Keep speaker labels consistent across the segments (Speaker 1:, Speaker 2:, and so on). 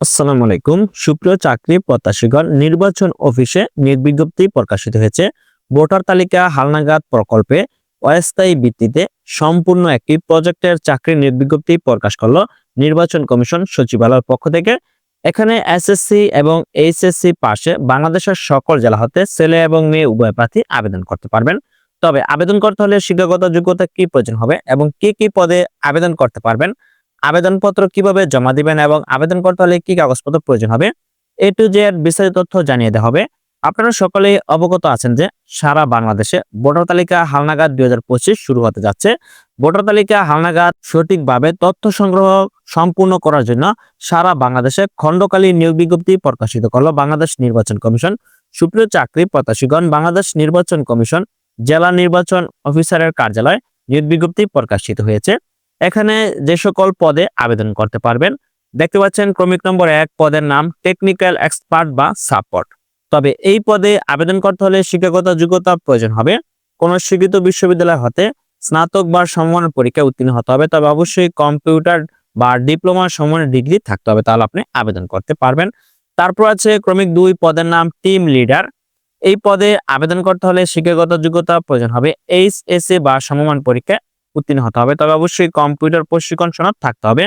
Speaker 1: আসসালামু আলাইকুম। সুপ্রিয় চাকরি প্রত্যাশীগণ, নির্বাচন অফিসে নিয়োগ বিজ্ঞপ্তি প্রকাশিত হয়েছে। ভোটার তালিকা, হালনাগাদ প্রকল্পে অস্থায়ী ভিত্তিতে সম্পূর্ণ একটি প্রজেক্টের চাকরি নির্বিজ্ঞপ্তি প্রকাশ করল নির্বাচন কমিশন সচিবালয়ের পক্ষ থেকে। এখানে এসএসসি এবং এইচএসসি পাশে বাংলাদেশের সকল জেলা হতে ছেলে এবং মেয়ে উভয় প্রার্থী আবেদন করতে পারবেন। তবে আবেদন করতে হলে শিক্ষাগত যোগ্যতা কি প্রয়োজন হবে এবং কি কি পদে আবেদন করতে পারবেন? আবেদনপত্র কীভাবে জমা দিবেন এবং আবেদন করতে হলে কি কাগজপত্র প্রয়োজন হবে? এ টু জেড বিস্তারিত তথ্য জানিয়ে দেওয়া হবে। আপনারা সকলেই অবগত আছেন যে সারা বাংলাদেশে ভোটার তালিকা হালনাগাদ দুই হাজার পঁচিশ শুরু হতে যাচ্ছে। ভোটার তালিকা হালনাগাদ সঠিকভাবে তথ্য সংগ্রহ সম্পূর্ণ করার জন্য সারা বাংলাদেশে খণ্ডকালীন নিয়োগ বিজ্ঞপ্তি প্রকাশিত করল বাংলাদেশ নির্বাচন কমিশন। সুপ্রিয় চাকরি প্রত্যাশীগণ, বাংলাদেশ নির্বাচন কমিশন জেলা নির্বাচন অফিসারের কার্যালয় নিয়োগ বিজ্ঞপ্তি প্রকাশিত হয়েছে। এখানে যে সকল পদে আবেদন করতে পারবেন। দেখতে পাচ্ছেন ক্রমিক নম্বর এক পদের নাম টেকনিক্যাল এক্সপার্ট বা সাপোর্ট তবে এই পদে আবেদন করতে হলে শিক্ষাগত যোগ্যতা প্রয়োজন হবে। কোন স্বীকৃত বিশ্ববিদ্যালয় হতে স্নাতক বা সমমানের পরীক্ষায় উত্তীর্ণ হতে হবে। তবে অবশ্যই কম্পিউটার বা ডিপ্লোমা সমমানের ডিগ্রি থাকতে হবে, তাহলে আপনি আবেদন করতে পারবেন। তারপর আছে ক্রমিক দুই পদের নাম টিম লিডার এই পদে আবেদন করতে হলে শিক্ষাগত যোগ্যতা প্রয়োজন হবে। এইচএসএ বা সমমান পরীক্ষায় উত্তীর্ণ হতে হবে। তবে অবশ্যই কম্পিউটার প্রশিক্ষণ সনদ থাকতে হবে।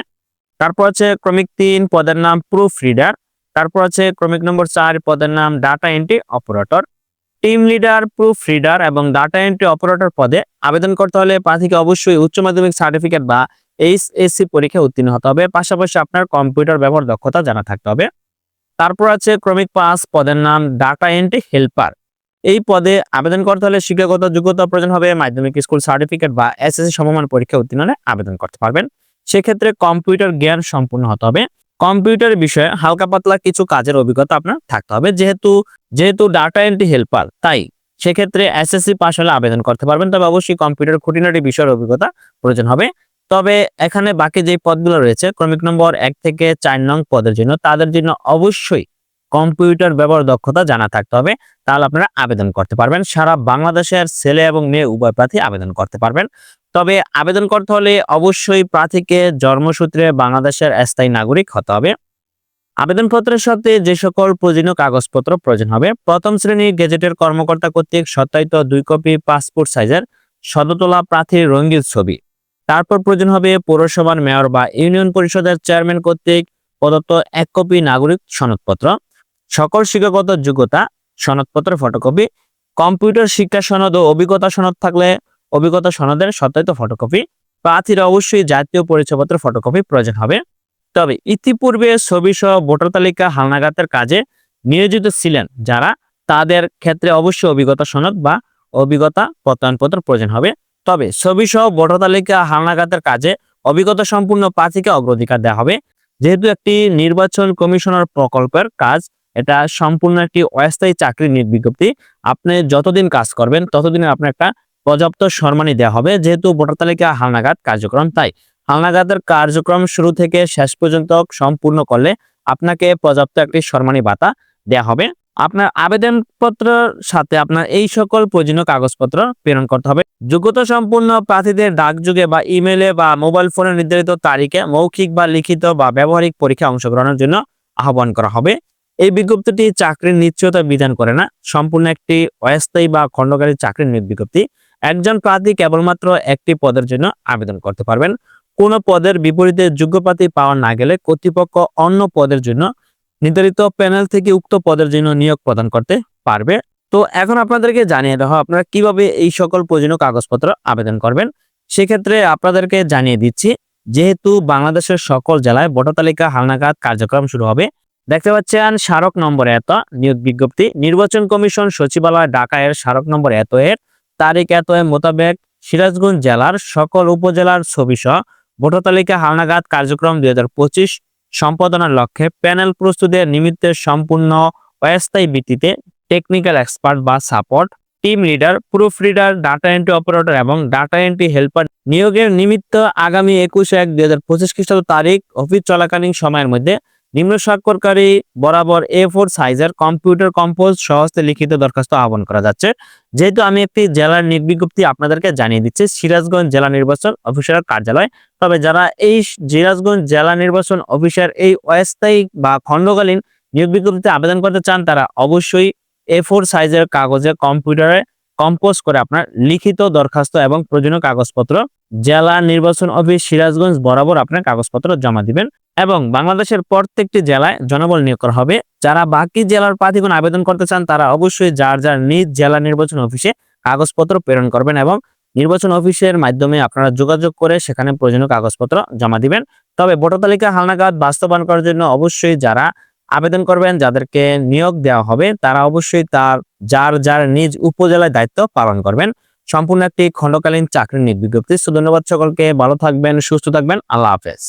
Speaker 1: তারপর আছে ক্রমিক তিন, পদের নাম প্রুফ রিডার তারপর আছে ক্রমিক নম্বর চার, পদের নাম data entry operator team leader proof reader এবং ডাটা এন্ট্রি অপারেটর পদে আবেদন করতে হলে প্রার্থীকে অবশ্যই উচ্চ মাধ্যমিক সার্টিফিকেট বা এইচ এইচএসসি পরীক্ষায় উত্তীর্ণ হতে হবে। পাশাপাশি আপনার কম্পিউটার ব্যবহার দক্ষতা জানা থাকতে হবে। তারপর আছে ক্রমিক পাঁচ, পদের নাম ডাটা এন্ট্রি হেল্পার এই পদে আবেদন করতে হলে শিক্ষাগত যোগ্যতা প্রয়োজন হবে, মাধ্যমিক স্কুল সার্টিফিকেট বা এসএসসি সমমান পরীক্ষা উত্তীর্ণ আবেদন করতে পারবেন। সেক্ষেত্রে কম্পিউটার জ্ঞান সম্পূর্ণ হতে হবে। কম্পিউটার বিষয়ে হালকা পাতলা কিছু কাজের অভিজ্ঞতা আপনার থাকতে হবে। যেহেতু যেহেতু ডাটা এন্ট্রি হেল্পার তাই সেক্ষেত্রে এসএসসি পাস হলে আবেদন করতে পারবেন। তবে অবশ্যই কম্পিউটার খুঁটিনাটি বিষয়ের অভিজ্ঞতা প্রয়োজন হবে। তবে এখানে বাকি যে পদগুলো রয়েছে, ক্রমিক নম্বর এক থেকে চার নং পদের জন্য, তাদের জন্য অবশ্যই কম্পিউটার ব্যবহার দক্ষতা জানা থাকতে হবে, তাহলে আপনারা আবেদন করতে পারবেন। সারা বাংলাদেশের ছেলে এবং মেয়ে উভয় প্রার্থী আবেদন করতে পারবেন। তবে আবেদন করতে হলে অবশ্যই প্রার্থীকে জন্মসূত্রে বাংলাদেশের স্থায়ী নাগরিক হতে হবে। আবেদনপত্রের সাথে যে সকল প্রয়োজনীয় কাগজপত্র প্রয়োজন হবে। প্রথম শ্রেণির গেজেটের কর্মকর্তা কর্তৃক সত্যায়িত দুই কপি পাসপোর্ট সাইজের সদতলা প্রার্থীর রঙিন ছবি। তারপর প্রয়োজন হবে পৌরসভার মেয়র বা ইউনিয়ন পরিষদের চেয়ারম্যান কর্তৃক প্রদত্ত এক কপি নাগরিক সনদপত্র। সকল শিক্ষাগত যোগ্যতা সনদপত্রের ফটোকপি কম্পিউটার শিক্ষা সনদ ও অভিজ্ঞতা সনদ থাকলে অভিজ্ঞতা সনদের সত্যায়িত ফটোকপি প্রার্থীর অবশ্যই জাতীয় পরিচয়পত্রের ফটোকপি প্রয়োজন হবে। তবে ইতিপূর্বে ছবি সহ ভোটার তালিকা হালনাগাতের কাজে নিয়োজিত ছিলেন যারা, তাদের ক্ষেত্রে অবশ্যই অভিজ্ঞতা সনদ বা অভিজ্ঞতা প্রত্যয়নপত্র প্রয়োজন হবে। তবে ছবি সহ ভোটার তালিকা হালনাগাতের কাজে অভিজ্ঞতা সম্পূর্ণ প্রার্থীকে অগ্রাধিকার দেওয়া হবে। যেহেতু একটি নির্বাচন কমিশনার প্রকল্পের কাজ এটা সম্পূর্ণ একটি অস্থায়ী চাকরির নিয়োগ বিজ্ঞপ্তি। আপনি যতদিন কাজ করবেন, ততদিনে আপনার একটা পর্যাপ্ত সম্মানী দেওয়া হবে। যেহেতু ভোটার তালিকা হালনাগাদ কার্যক্রম, তাই হালনাগাদের কার্যক্রম শুরু থেকে শেষ পর্যন্ত সম্পূর্ণ করলে আপনাকে পর্যাপ্ত একটি সম্মানী ভাতা দেওয়া হবে। আপনার আবেদনপত্রের সাথে আপনার এই সকল প্রয়োজনীয় কাগজপত্র প্রেরণ করতে হবে। যোগ্যতা সম্পূর্ণ প্রার্থীদের ডাকযোগে বা ইমেলে বা মোবাইল ফোনে নির্ধারিত তারিখে মৌখিক বা লিখিত বা ব্যবহারিক পরীক্ষা অংশগ্রহণের জন্য আহ্বান করা হবে। এই বিজ্ঞপ্তিটি চাকরির নিশ্চয়তা বিধান করে না। সম্পূর্ণ একটি অস্থায়ী বা খণ্ডকারী চাকরির বিজ্ঞপ্তি। একজন প্রার্থী কেবলমাত্র একটি পদের জন্য আবেদন করতে পারবেন। কোনো পদের বিপরীতে যোগ্য প্রার্থী পাওয়া না গেলে কর্তৃপক্ষ অন্য পদের জন্য নির্ধারিত প্যানেল থেকে উক্ত পদের জন্য নিয়োগ প্রদান করতে পারবে। তো এখন আপনাদেরকে জানিয়ে দেওয়া আপনারা কীভাবে এই সকল প্রয়োজনীয় কাগজপত্র আবেদন করবেন? সেক্ষেত্রে আপনাদেরকে জানিয়ে দিচ্ছি, যেহেতু বাংলাদেশের সকল জেলায় ভোটার তালিকা হালনাগাদ কার্যক্রম শুরু হবে দেখতে পাচ্ছেন স্মারক নম্বর এত, নিয়োগ বিজ্ঞপ্তি, নির্বাচন কমিশন সচিবালয় ঢাকা এর স্মারক নম্বর এত এর তারিখ এত এর মোতাবেক সিরাজগঞ্জ জেলার সকল উপজেলার ছবি সহ ভোটার তালিকা হালনাগাদ কার্যক্রম দুই হাজার পঁচিশ সম্পাদনার লক্ষ্যে প্যানেল প্রস্তুতের নিমিত্তে সম্পূর্ণ অস্থায়ী ভিত্তিতে টেকনিক্যাল এক্সপার্ট বা support team leader proof reader data entry operator এবং ডাটা এন্ট্রি হেল্পার নিয়োগের নিমিত্ত আগামী একুশ এক দুই হাজার পঁচিশ খ্রিস্টাব্দ তারিখ অফিস চলাকালীন সময়ের মধ্যে নিম্ন স্বাক্ষরকারী বরাবর এ ফোর সাইজের কম্পিউটার কম্পোজ সহজে লিখিত দরখাস্ত আহ্বান করা যাচ্ছে। যেহেতু আমি একটি জেলার নির্বিজ্ঞপ্তি আপনাদেরকে জানিয়ে দিচ্ছি, সিরাজগঞ্জ জেলা নির্বাচন অফিসারের কার্যালয়। তবে যারা এই সিরাজগঞ্জ জেলা নির্বাচন অফিসার এই অস্থায়ী বা খণ্ডকালীন নিয়োগ বিজ্ঞপ্তিতে আবেদন করতে চান, তারা অবশ্যই এ ফোর সাইজের কাগজে কম্পিউটারে কম্পোজ করে আপনার লিখিত দরখাস্ত এবং প্রয়োজনীয় কাগজপত্র জেলা নির্বাচন অফিস সিরাজগঞ্জ বরাবর আপনার কাগজপত্র জমা দিবেন। এবং বাংলাদেশের প্রত্যেকটি জেলায় জনবল নিয়োগ করা হবে। যারা বাকি জেলার প্রার্থীগণ আবেদন করতে চান, তারা অবশ্যই যার যার নিজ জেলা নির্বাচন অফিসে কাগজপত্র প্রেরণ করবেন এবং নির্বাচন অফিসের মাধ্যমে আপনারা যোগাযোগ করে সেখানে প্রয়োজনীয় কাগজপত্র জমা দিবেন। তবে ভোটার তালিকা হালনাগাদ বাস্তবায়ন করার জন্য অবশ্যই যারা আবেদন করবেন, যাদেরকে নিয়োগ দেওয়া হবে, তারা অবশ্যই তার যার যার নিজ উপজেলায় দায়িত্ব পালন করবেন। সম্পূর্ণ একটি খণ্ডকালীন চাকরির নিয়োগ বিজ্ঞপ্তি। ধন্যবাদ সকলকে, ভালো থাকবেন, সুস্থ থাকবেন। আল্লাহ হাফেজ।